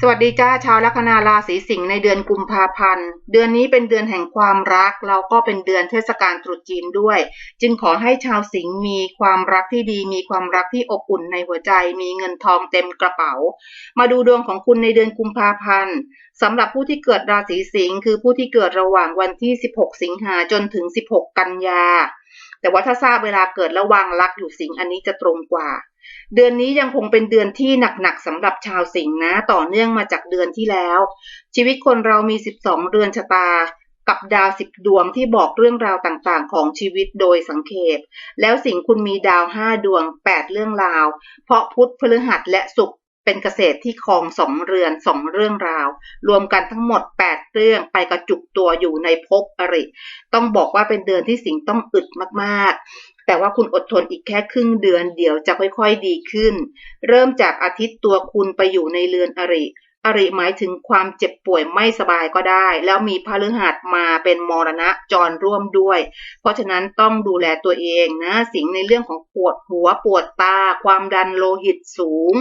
สวัสดีจ้าชาวลัคนาราศีสิงห์ในเดือนกุมภาพันธ์ เดือนนี้เป็นเดือนแห่งความรักแล้วก็เป็นเดือนเทศกาลตรุษจีนด้วย จึงขอให้ชาวสิงห์มีความรักที่ดี มีความรักที่อบอุ่นในหัวใจ มีเงินทองเต็มกระเป๋า มาดูดวงของคุณในเดือนกุมภาพันธ์สำหรับผู้ที่เกิดราศีสิงห์คือผู้ที่เกิดระหว่างวันที่ 16 สิงหาจนถึง 16 กันยาแต่ว่าถ้าทราบเวลาเกิดระหว่างรักอยู่สิงห์อันนี้จะตรงกว่า เดือนนี้ยังคงเป็นเดือนที่หนักๆสำหรับชาวสิงห์นะ ต่อเนื่องมาจากเดือนที่แล้ว ชีวิตคนเรามี 12 เรือนชะตา กับดาวสิบดวงที่บอกเรื่องราวต่างๆ ของชีวิตโดยสังเขปแล้วสิงห์คุณมีดาวห้าดวง8เรื่องราว เพราะพุธพฤหัสและศุกร์เป็นเกษตรที่ครองสองเรือนสองเรื่องราว รวมกันทั้งหมด 8 เรื่องไปกระจุกตัวอยู่ในภพอริ ต้องบอกว่าเป็นเดือนที่สิงห์ต้องอึดมากๆ แต่ว่าคุณอดทนอีกแค่ครึ่งเดือนเดี๋ยวจะค่อยๆดีขึ้น เริ่มจากอาทิตย์ตัวคุณไปอยู่ในเรือนอริ อริหมายถึงความเจ็บป่วยไม่สบายก็ได้ แล้วมีพฤหัสมาเป็นมรณะจรร่วมด้วย เพราะฉะนั้นต้องดูแลตัวเองนะสิ่งในเรื่องของปวดหัวปวดตา ความดันโลหิตสูง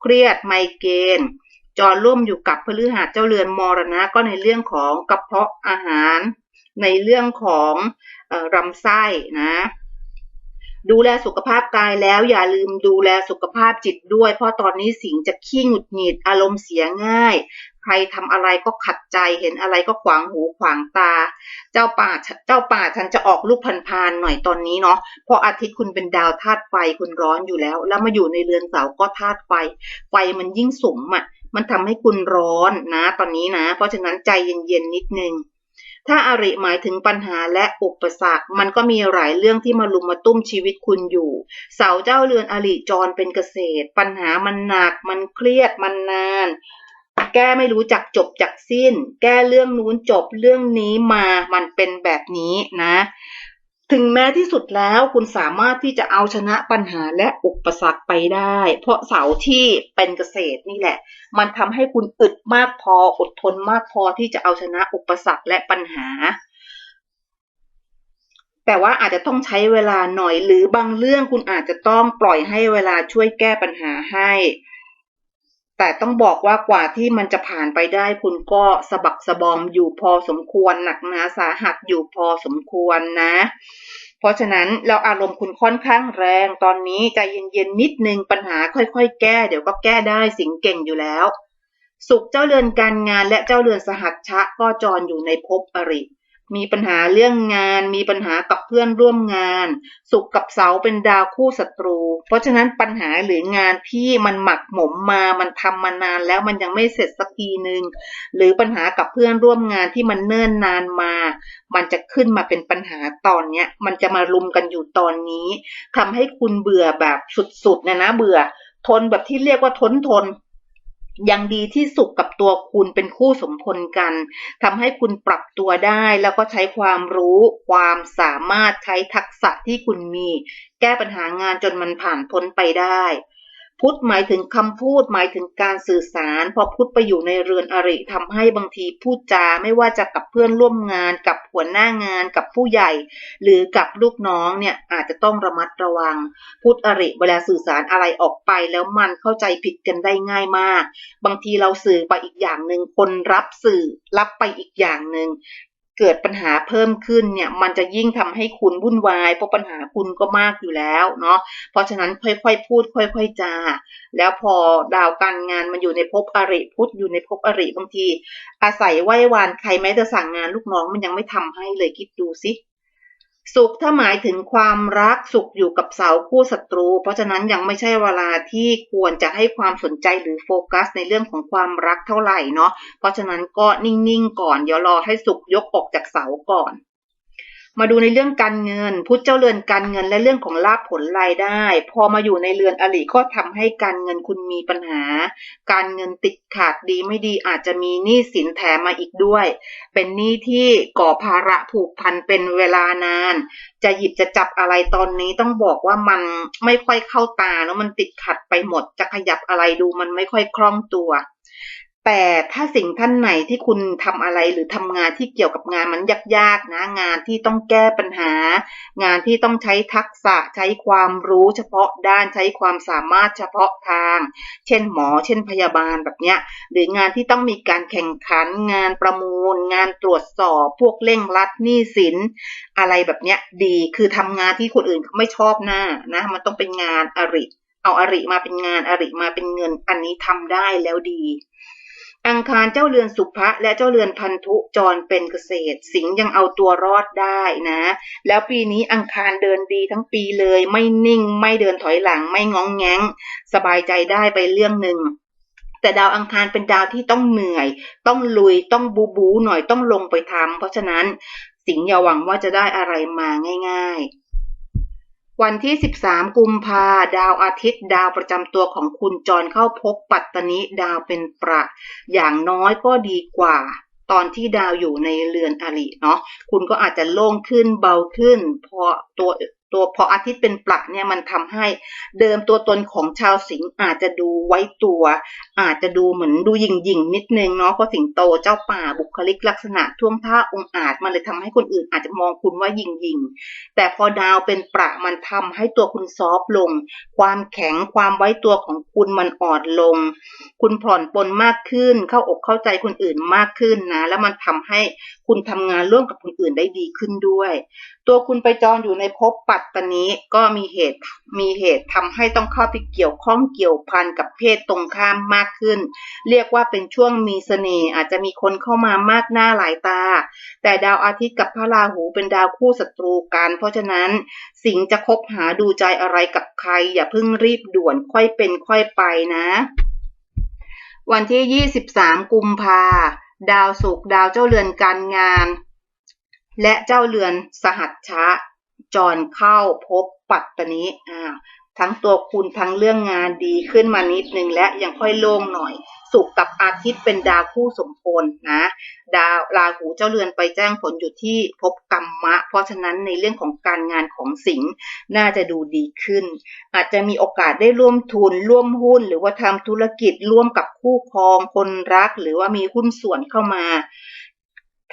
เครียดไมเกรนจรร่วมอยู่กับพฤหัสเจ้าเรือนมรณะก็ในเรื่องของกระเพาะอาหาร ในเรื่องของออลำไส้นะ ดูแลสุขภาพกายแล้วอย่าลืมดูแลสุขภาพจิตด้วย เพราะตอนนี้สิงจะขี้หงุดหงิดอารมณ์เสียง่าย ใครทำอะไรก็ขัดใจเห็นอะไรก็ขวางหูขวางตา เจ้าป่าเจ้าป่าฉันจะออกลูกพันพานหน่อยตอนนี้เนาะเพราะอาทิตย์คุณเป็นดาวธาตุไฟคุณร้อนอยู่แล้ว แล้วมาอยู่ในเรือนเสาก็ธาตุไฟ ไฟมันยิ่งสูงอะมันทำให้คุณร้อนนะ ตอนนี้นะ เพราะฉะนั้นใจเย็นๆนิดนึง ถ้าอาริหมายถึงปัญหาและอุปสรรค มันก็มีหลายเรื่องที่มาลุมมาตุ้มชีวิตคุณอยู่ เสาเจ้าเรือนอริจรเป็นเกษตร ปัญหามันหนัก มันเครียด มันนาน แก้ไม่รู้จักจบจักสิ้น แก้เรื่องนู้นจบเรื่องนี้มา มันเป็นแบบนี้นะ ถึงแม้ที่สุดแล้วคุณสามารถที่จะเอาชนะปัญหาและอุปสรรคไปได้ เพราะเสาที่เป็นเกษตรนี่แหละ มันทำให้คุณอึดมากพออดทนมากพอที่จะเอาชนะอุปสรรคและปัญหา แต่ว่าอาจจะต้องใช้เวลาหน่อยหรือบางเรื่องคุณอาจจะต้องปล่อยให้เวลาช่วยแก้ปัญหาให้ แต่ต้องบอกว่ากว่าที่มันจะผ่านไปได้คุณก็สะบักสะบอมอยู่พอสมควรหนักหนาสาหัสอยู่พอสมควรนะ เพราะฉะนั้นเราอารมณ์คุณค่อนข้างแรงตอนนี้ใจเย็นๆนิดนึงปัญหาค่อยๆ แก้ เดี๋ยวก็แก้ได้สิงเก่งอยู่แล้ว สุขเจ้าเรือนการงานและเจ้าเรือนสหัชชะก็จรอยู่ในภพอริ มีปัญหาเรื่องงาน มีปัญหากับเพื่อนร่วมงาน สุขกับเสาเป็นดาวคู่ศัตรู เพราะฉะนั้นปัญหาหรืองานที่มันหมักหมมมา มันทำมานานแล้วมันยังไม่เสร็จสักทีหนึ่งหรือปัญหากับเพื่อนร่วมงานที่มันเนิ่นนานมา มันจะขึ้นมาเป็นปัญหาตอนเนี้ย มันจะมารุมกันอยู่ตอนนี้ทำให้คุณเบื่อแบบสุดๆนะนะเบื่อ ทนแบบที่เรียกว่าทนทน ยังดีที่สุขกับตัวคุณเป็นคู่สมพลกันทำให้คุณปรับตัวได้แล้วก็ใช้ความรู้ความสามารถใช้ทักษะที่คุณมี แก้ปัญหางานจนมันผ่านพ้นไปได้ พุทธหมายถึงคำพูดหมายถึงการสื่อสาร พอพุทธไปอยู่ในเรือนอริทำให้บางทีพูดจาไม่ว่าจะกับเพื่อนร่วมงาน กับหัวหน้างานกับผู้ใหญ่ หรือกับลูกน้องเนี่ยอาจจะต้องระมัดระวัง พุทธอริเวลาสื่อสารอะไรออกไปแล้วมันเข้าใจผิดกันได้ง่ายมาก บางทีเราสื่อไปอีกอย่างหนึ่งคนรับสื่อรับไปอีกอย่างหนึ่ง เกิดปัญหาเพิ่มขึ้นเนี่ยมันจะยิ่งทำให้คุณวุ่นวายเพราะปัญหาคุณก็มากอยู่แล้วเนาะเพราะฉะนั้นค่อยๆพูด ค่อย ๆจาแล้วพอดาวการงานมันอยู่ในภพอริพุทธอยู่ในภพอริบางที อาศัยไหว้วานใครแม้จะสั่งงานลูกน้องมันยังไม่ทำให้เลยคิดดูสิ สุขถ้าหมายถึงความรักสุขอยู่กับเสาคู่ศัตรู เพราะฉะนั้นยังไม่ใช่เวลาที่ควรจะให้ความสนใจหรือโฟกัสในเรื่องของความรักเท่าไหร่เนาะเพราะฉะนั้นก็นิ่งๆก่อนเดี๋ยวรอให้สุขยกออกจากเสาก่อน มาดูในเรื่องการเงิน พุทธเจ้าเรือนการเงินและเรื่องของลาภผลรายได้ พอมาอยู่ในเรือนอริก็ทำให้การเงินคุณมีปัญหา การเงินติดขาดดีไม่ดีอาจจะมีหนี้สินแถมมาอีกด้วย เป็นหนี้ที่ก่อภาระผูกพันเป็นเวลานาน จะหยิบจะจับอะไรตอนนี้ต้องบอกว่ามันไม่ค่อยเข้าตาแล้วมันติดขัดไปหมดจะขยับอะไรดูมันไม่ค่อยคล่องตัว แต่ถ้าสิ่งท่านไหนที่คุณทำอะไรหรือทำงานที่เกี่ยวกับงานมันยากๆนะ งานที่ต้องแก้ปัญหา งานที่ต้องใช้ทักษะใช้ความรู้เฉพาะด้านใช้ความสามารถเฉพาะทาง เช่นหมอ เช่นพยาบาลแบบเนี้ย หรืองานที่ต้องมีการแข่งขัน งานประมูล งานตรวจสอบพวกเร่งรัดหนี้สิน อะไรแบบเนี้ยดีคือทำงานที่คนอื่นเขาไม่ชอบหน้านะ มันต้องเป็นงานอริเอาอริมาเป็นงานอริมาเป็นเงินอันนี้ทำได้แล้วดี อังคารเจ้าเรือนสุภะและเจ้าเรือนพันธุจรเป็นเกษตร สิงยังเอาตัวรอดได้นะ แล้วปีนี้อังคารเดินดีทั้งปีเลย ไม่นิ่งไม่เดินถอยหลังไม่งองแงงสบายใจได้ไปเรื่องหนึ่งแต่ดาวอังคารเป็นดาวที่ต้องเหนื่อย ต้องลุย ต้องบูบูหน่อย ต้องลงไปทำ เพราะฉะนั้นสิงห์อย่าหวังว่าจะได้อะไรมาง่าย ๆ วันที่ 13 กุมภาดาวอาทิตย์ดาวประจำตัวของคุณจรเข้าพบปัตตนิดาวเป็นประอย่างน้อยก็ดีกว่า ตอนที่ดาวอยู่ในเรือนอริเนาะคุณก็อาจจะโล่งขึ้นเบาขึ้นเพราะตัว ตัวพออาทิตย์เป็นปลักเนี่ยมันทำให้เดิมตัวตนของชาวสิงห์อาจจะดูไว้ตัว อาจจะดูเหมือนดูหยิ่งหยิ่งนิดนึงเนาะเพราะสิงโตเจ้าป่าบุคลิกลักษณะท่วงท่าองอาจมันเลยทำให้คนอื่นอาจจะมองคุณว่าหยิ่งหยิ่งแต่พอดาวเป็นประมันทำให้ตัวคุณซอฟต์ลง ความแข็งความไว้ตัวของคุณมันอ่อนลง คุณผ่อนปลนมากขึ้น เข้าอกเข้าใจคนอื่นมากขึ้นนะ แล้วมันทำให้คุณทำงานร่วมกับคนอื่นได้ดีขึ้นด้วย ตัวคุณไปจรอยู่ในภพปัตตนีก็มีเหตุมีเหตุทำให้ต้องเข้าไปเกี่ยวข้องเกี่ยวพันกับเพศตรงข้ามมากขึ้น เรียกว่าเป็นช่วงมีเสน่ห์อาจจะมีคนเข้ามามากหน้าหลายตา แต่ดาวอาทิตย์กับพระราหูเป็นดาวคู่ศัตรูกัน เพราะฉะนั้นสิงจะคบหาดูใจอะไรกับใคร อย่าเพิ่งรีบด่วนค่อยเป็นค่อยไปนะ วันที่ 23 กุมภาดาวศุกดาวเจ้าเรือนการงาน และเจ้าเรือนสหัชชะ จรเข้าพบปัตตนิอ่าทั้งตัวคุณทั้งเรื่องงานดีขึ้นมานิดนึงและยังค่อยโล่งหน่อย สุกกับอาทิตย์เป็นดาวคู่สมพลนะ ดาวราหูเจ้าเรือนไปแจ้งผลอยู่ที่ภพกรรมะ เพราะฉะนั้นในเรื่องของการงานของสิงห์น่าจะดูดีขึ้น อาจจะมีโอกาสได้ร่วมทุนร่วมหุ้น หรือว่าทำธุรกิจร่วมกับคู่ครองคนรัก หรือว่ามีหุ้นส่วนเข้ามา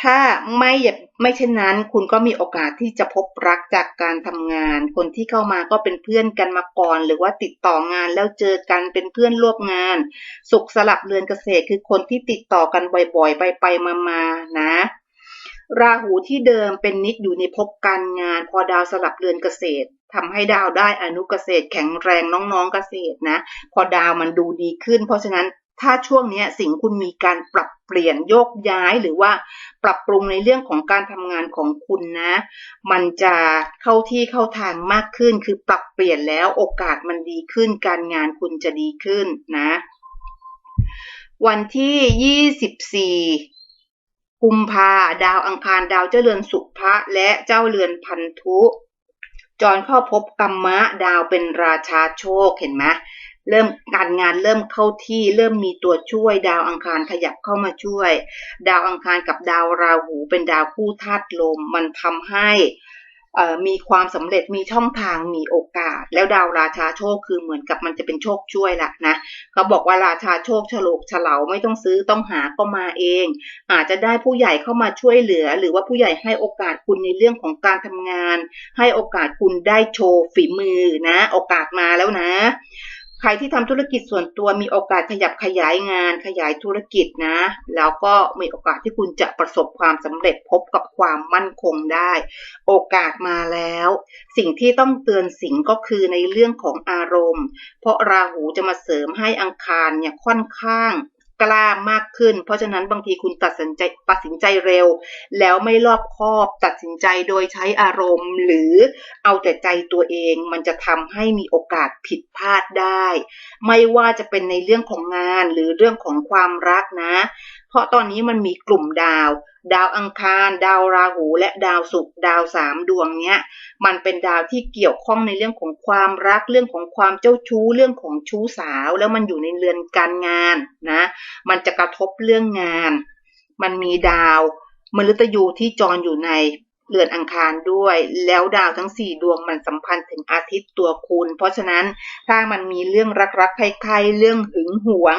ถ้าไม่ไม่เช่นนั้น คุณก็มีโอกาสที่จะพบรักจากการทำงาน คนที่เข้ามาก็เป็นเพื่อนกันมาก่อน หรือว่าติดต่องานแล้วเจอกันเป็นเพื่อนร่วมงาน สุขสลับเรือนเกษตรคือคนที่ติดต่อกันบ่อยๆ ไปไปมามาๆนะราหูที่เดิมเป็นนิดอยู่ในภพการงาน พอดาวสลับเรือนเกษตรทำให้ดาวได้อนุเกษตรแข็งแรงน้องๆเกษตรนะ พอดาวมันดูดีขึ้น เพราะฉะนั้นถ้าช่วงนี้สิ่งคุณมีการปรับเปลี่ยนโยกย้ายหรือว่าปรับปรุงในเรื่องของการทำงานของคุณนะ มันจะเข้าที่เข้าทางมากขึ้น คือปรับเปลี่ยนแล้วโอกาสมันดีขึ้น การงานคุณจะดีขึ้นนะ วันที่ 24กุมภาดาวอังคารดาวเจ้าเรือนสุภะและเจ้าเรือนพันธุ จรเข้าพบกรรมะดาวเป็นราชาโชคเห็นไหม เริ่มการงานเริ่มเข้าที่เริ่มมีตัวช่วย ดาวอังคารขยับเข้ามาช่วย ดาวอังคารกับดาวราหูเป็นดาวคู่ธาตุลม มันทำให้มีความสำเร็จมีช่องทางมีโอกาส แล้วดาวราชาโชคคือเหมือนกับมันจะเป็นโชคช่วยละนะเขาบอกว่าราชาโชคฉลกฉลาไม่ต้องซื้อต้องหาก็มาเอง อาจจะได้ผู้ใหญ่เข้ามาช่วยเหลือ หรือว่าผู้ใหญ่ให้โอกาสคุณในเรื่องของการทำงาน ให้โอกาสคุณได้โชว์ฝีมือนะ โอกาสมาแล้วนะ รที่ทำธุรกิจส่วนตัวมีโอกาสขยับขยายงานขยายธุรกิจนะ แล้วก็มีโอกาสที่คุณจะประสบความสำเร็จพบกับความมั่นคงได้ โอกาสมาแล้ว สิ่งที่ต้องเตือนสิงก็คือในเรื่องของอารมณ์ เพราะราหูจะมาเสริมให้อังคารเนี่ยค่อนข้าง กล้ามากขึ้น เพราะฉะนั้นบางทีคุณตัดสินใจตัดสินใจเร็ว แล้วไม่รอบคอบตัดสินใจโดยใช้อารมณ์ หรือเอาแต่ใจตัวเอง มันจะทำให้มีโอกาสผิดพลาดได้ ไม่ว่าจะเป็นในเรื่องของงานหรือเรื่องของความรักนะ เพราะตอนนี้มันมีกลุ่มดาว ดาวอังคาร ดาวราหู และดาวศุกร์ดาวสามดวงเนี้ย มันเป็นดาวที่เกี่ยวข้องในเรื่องของความรักเรื่องของความเจ้าชู้เรื่องของชู้สาว แล้วมันอยู่ในเรือนการงานนะ มันจะกระทบเรื่องงาน มันมีดาวมฤตยูที่จรอยู่ใน เรือนอังคารด้วย แล้วดาวทั้งสี่ดวงมันสัมพันธ์ถึงอาทิตย์ตัวคุณ เพราะฉะนั้นถ้ามันมีเรื่องรักๆใครๆเรื่องหึงหวง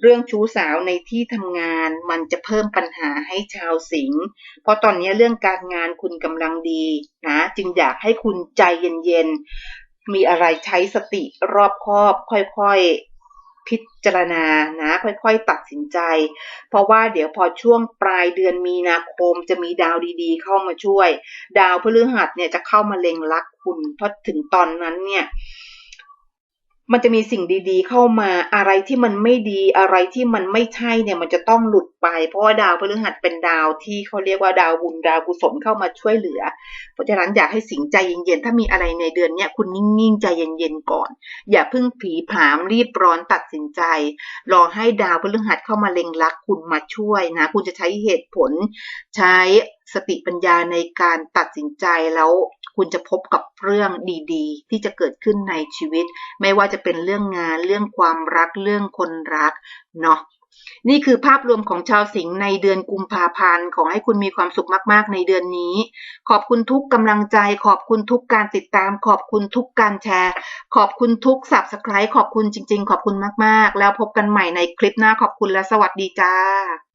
เรื่องชู้สาวในที่ทำงาน มันจะเพิ่มปัญหาให้ชาวสิงห์เพราะตอนนี้เรื่องการงานคุณกำลังดีนะจึงอยากให้คุณใจเย็นๆมีอะไรใช้สติรอบคอบค่อยๆ พิจารณานะค่อยๆตัดสินใจ เพราะว่าเดี๋ยวพอช่วงปลายเดือนมีนาคมจะมีดาวดีๆ เข้ามาช่วย ดาวพฤหัสเนี่ยจะเข้ามาเล็งรักคุณเพราะถึงตอนนั้นเนี่ยมันจะมีสิ่งดีๆ เข้ามาอะไรที่มันไม่ดีอะไรที่มันไม่ใช่เนี่ยมันจะต้องหลุดไป เพราะว่าดาวพฤหัสเป็นดาวที่เขาเรียกว่าดาวบุญดาวกุศลเข้ามาช่วยเหลือ เพราะฉะนั้นอยากให้สิงใจเย็นๆ ถ้ามีอะไรในเดือนเนี้ยคุณนิ่งๆใจเย็นๆก่อน อย่าเพิ่งผีผามรีบร้อนตัดสินใจ รอให้ดาวพฤหัสเข้ามาเล็งรักคุณมาช่วยนะ คุณจะใช้เหตุผล ใช้สติปัญญาในการตัดสินใจแล้วคุณจะพบกับเรื่องดีๆ ที่จะเกิดขึ้นในชีวิต ไม่ว่าจะเป็นเรื่องงานเรื่องความรักเรื่องคนรักเนาะ นี่คือภาพรวมของชาวสิงห์ในเดือนกุมภาพันธ์ ขอให้คุณมีความสุขมาก ๆ ในเดือนนี้ ขอบคุณทุกกำลังใจ ขอบคุณทุกการติดตาม ขอบคุณทุกการแชร์ ขอบคุณทุก subscribe ขอบคุณจริง ๆ ขอบคุณมาก ๆ แล้วพบกันใหม่ในคลิปหน้าขอบคุณและสวัสดีจ้า